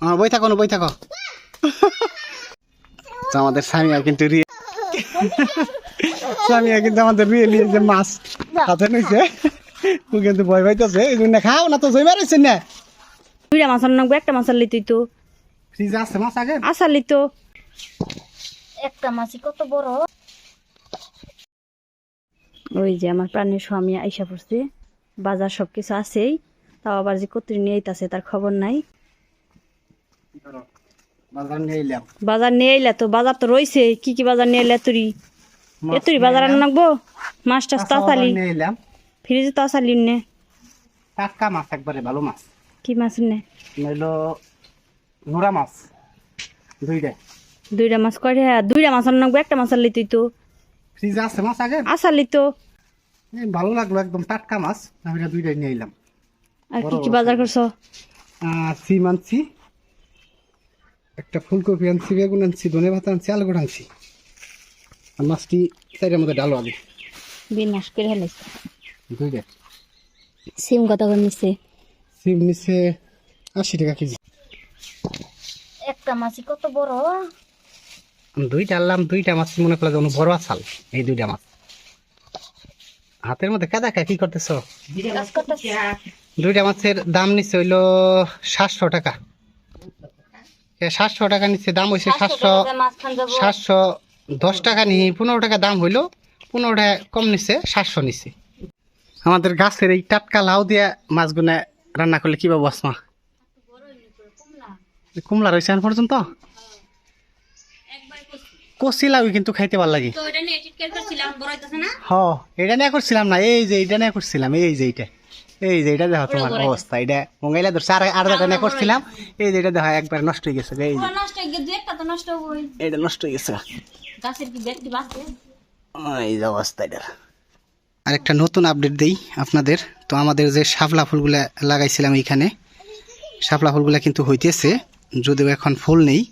হ্যাঁ বই থাকো না বই থাকো। আমাদের স্বামীরা কিন্তু রিয়ে স্বামীরা কিন্তু আমাদের রিয়েলি যে মাছ হাতে ও কিন্তু ভয় পাইতেছে এই জন্য খাও না তো রয়েছে না। দুইটা মাছ আনব একটা মাছ আনলি তুই তো। ফ্রিজে আছে মাছ আগে? আসালি তো। একটা মাছই কত বড়? ওই যে আমার প্রাণের স্বামী আইসা পড়ছে। বাজার সব কিছু আছেই। তাও আবার যে কত নিয়ে আইতাছে তার খবর নাই। বাজার নিয়ে আইলা তো বাজার তো রইছে। কি কি বাজার নিয়ে এলে তুই এ তুই বাজার মাছ টাছ তো আসালি নিয়ে এলাম ফ্রিজে তো আসালি নে। টাটকা মাছ একবারে ভালো মাছ। কি মাছ নে? নইলো নোরা মাছ দুইটা। দুইটা মাছ কয়টা দুইটা মাছ আন নাকবো একটা মাছ আনলি তুই তো। ফ্রিজে আছে মাছ আগে? আসালি তো। ভালো লাগল একদম টাটকা মাছ আমি দুইটাই নিয়ে এলাম আর কি কি বাজার করছ? আর সিম আনছি। একটা ফুলকপি আনছি বেগুন আনছি ধনে ভাত আনছি আলু গোটা আনছি। আর মাছটি চাইটার মধ্যে ডালো আগে বিনাশ করে দুইটা সিম কত করে নিচ্ছে সিম নিচ্ছে আশি টাকা কেজি। একটা মাছই কত বড়? দুইটা আনলাম দুইটা মাছ মনে করলে যেন বড় আছাল। এই দুইটা মাছ। হাতের মধ্যে কাদা কি করতেছে? দুইটা মাছের দাম নিচ্ছে হইল সাতশো টাকা। এ সাতশো টাকা নিচ্ছে দাম হয়েছে সাতশো সাতশো দশ টাকা নিয়ে পনেরো টাকা দাম হইল পনেরো টাকা কম নিচ্ছে সাতশো নিচ্ছে আমাদের গাছের এই টাটকা লাউ দিয়ে মাছগুলো রান্না করলে কি পাবো আসমা? কুমলা রয়েছে এখন পর্যন্ত? কচি লাউ কিন্তু খাইতে ভালো লাগে। হ এটা নিয়ে করছিলাম না এই যে এটা নিয়ে করছিলাম এই যে এইটা। এই যে এটা দেখো তোমার অবস্থা এটা মঙ্গাইলা ধরছে। আর আর নিয়ে করছিলাম এই যে এটা দেখো একবার নষ্ট হয়ে গেছে এই নষ্ট হয়ে গেছে একটা তো নষ্ট হবই। এটা নষ্ট হয়ে গেছে। গাছের কি ব্যক্তি বাঁচে এই যে অবস্থা এটার আরেকটা নতুন আপডেট দেই আপনাদের। তো আমাদের যে শাপলা ফুলগুলা লাগাইছিলাম এইখানে শাপলা ফুলগুলা কিন্তু হইতেছে যদিও এখন ফুল নেই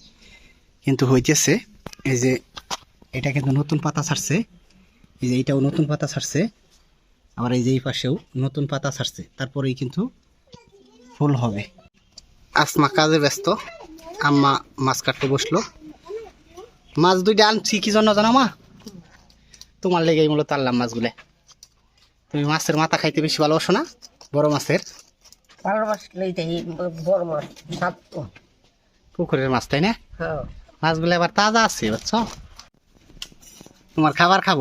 কিন্তু হইতেছে। এই যে এটা কিন্তু নতুন পাতা ছাড়ছে এই যে এইটাও নতুন পাতা ছাড়ছে। আবার এই যে এই পাশেও নতুন পাতা ছাড়ছে তারপরেই কিন্তু ফুল হবে। আসমা কাজে ব্যস্ত আম্মা মাছ কাটতে বসল। মাছ দুইটা আনছি কি জন্য জানো মা? তোমার লেগেই মূলত আনলাম মাছগুলো। তুমি মাছের মাথা খাইতে বেশি ভালোবাসো না? বড় মাছের? ভালোবাসলেই বড় মাছ পুকুরের মাছ তাই না? হ্যাঁ। মাছগুলো এবার তাজা আছে বুঝছ? তোমার খাবার খাব?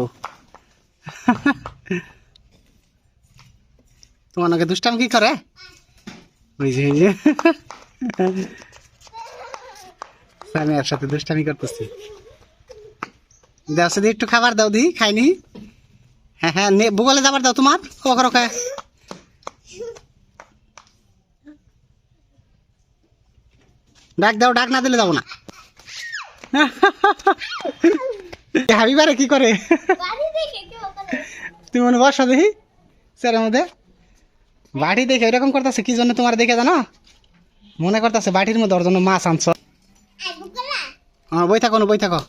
তোমার নাকি দুষ্টাম কি করে? ওই যে ওই যে। আমি এর সাথে দুষ্টামি করতেছি। দাও সে একটু খাবার দাও দি খাইনি। হ্যাঁ হ্যাঁ নে ভূগোলে যাবার দাও তোমার। করো খায়। ডাক দাও ডাক না দিলে যাব না। হাবিবারে কি করে? তুমি মনে বসো দেখি। স্যারের মধ্যে। বাড়ি দেখে এরকম করতেছে, কি জন্য তোমার দেখে জানো? মনে করতেছে বাটির মধ্যে ওর জন্য মাছ আনছ। হ্যাঁ বই থাকো বই থাকো।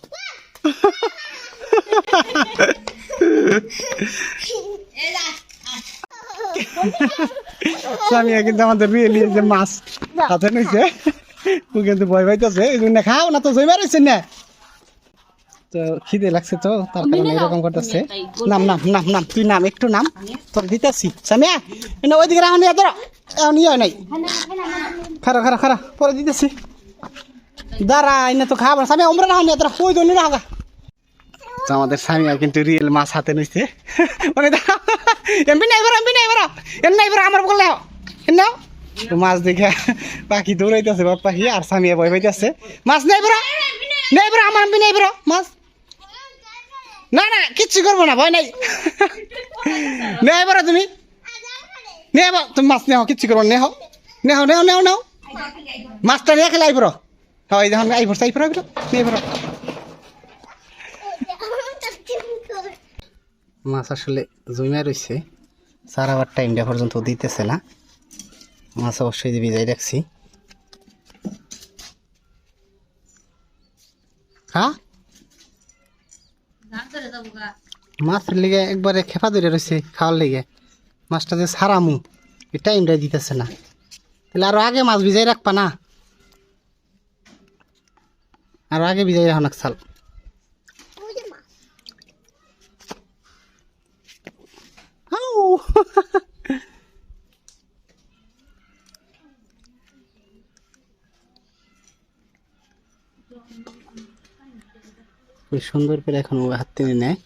কিন্তু আমাদের মাছ কিন্তু ভয় পাইতেছে খাও না তো, জমা রয়েছে না। তো খিদে লাগছে তো তার কারণে এরকম করতেছে। নাম নাম নাম নাম তুই নাম একটু নাম। তোর দিতেছি। সামিয়া এনে ওইদিকে রাখো নিয়ে ধরো। এখন ইয়ে নাই। খারা খারা খারা পরে দিতেছি। দাঁড়া এনে তো খাবার। সামিয়া উমরা রাখো নিয়ে ধরো। ওই জন্য রাখা তো আমাদের স্বামী কিন্তু রিয়েল মাছ হাতে নিচ্ছে মানে এমপি নাই বড় এমপি নাই বড়। এম নাই বড় আমার বললে এন নাও। মাছ দেখে পাখি দৌড়াইতেছে বাপ পাখি আর স্বামী ভয় পাইতেছে। মাছ নেই বড়। নেই। বড় আমার এমপি নেই বড়। মাছ। না না কিচ্ছু করব না ভয় নাই। নেই বড় তুমি। নেই বড় তুমি মাছ নেও কিচ্ছু করব নেহ। নেহ নেও নেও নেও মাছটা নিয়ে খেলে আইবর হয় যখন আইবর আইবর আইবর নেই বড় মাছ আসলে জমে রয়েছে সার আবার টাইম টাইমটা পর্যন্ত দিতেছে না। মাছ অবশ্যই ভিজাই রাখছি। হ্যাঁ? মাছের লেগে একবারে খেপা ধরে রয়েছে খাওয়ার লেগে। মাছটা যে সারামু এই টাইমটা দিতেছে না। তাহলে আরও আগে মাছ ভিজাই রাখবা না? আরও আগে ভিজাই রাখো না চাল আউ! সুন্দর করে এখন হাত টেনে নেয়।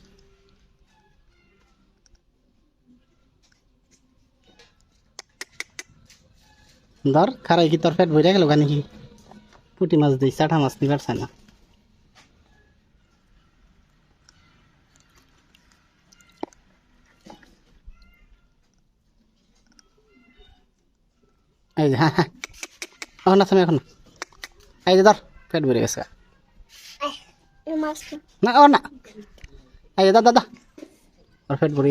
ধর, খারাই কি তোর পেট ভরে গেল কেন কি পুটি মাছ দিই চাটা মাছ নিবার না। এই যে হ্যাঁ হ্যাঁ। এখন না এখন। এই যে ধর, পেট ভরে গেছে না ও না। আয় দাদা দাদা। ওর পেট ভরে